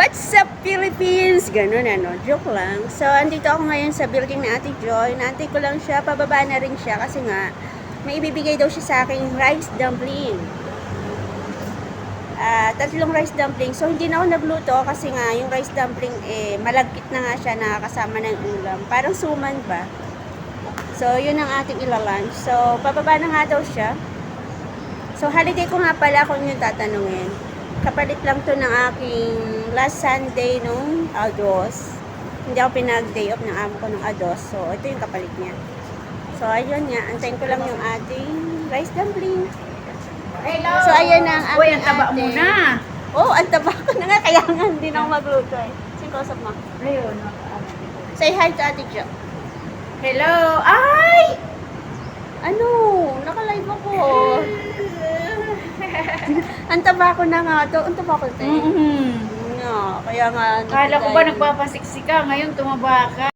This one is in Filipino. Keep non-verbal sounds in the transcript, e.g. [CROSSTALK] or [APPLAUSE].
What's up, Philippines? Ganun ano, joke lang. So, andito ako ngayon sa building na Ate Joy. Naantay ko lang siya, pababa na rin siya kasi nga, may ibibigay daw siya sa akin rice dumpling. Ah, tatlong rice dumpling. So, hindi na ako nagluto kasi nga, yung rice dumpling, eh, malagkit na nga siya nakakasama ng ulam. Parang suman ba? So, yun ang ating ilalunch. So, pababa na nga daw siya. So, holiday ko nga pala kung yung tatanungin. Kapalit lang to ng aking last Sunday nung Ados. Hindi ako pinag-day off ng amo ko ng Ados. So, ito yung kapalit niya. So, ayun nga. Antayin ko lang yung ating rice dumpling. Hello! So, ayan na ang aking Uy, ang taba ate. mo na. Oh, ang taba ko na nga. Kaya nga hindi na ako magluto eh. Sino kausap mo? Ayun. Say hi to Ate Jo. Hello! Ay! Ano? Naka-live ako. [LAUGHS] ang taba ko na nga. To, ang taba ko tayo. Mm-hmm. Nga, kaya nga. Kala ko ba nagdadahil. nagpapasiksik ka, ngayon tumaba ka.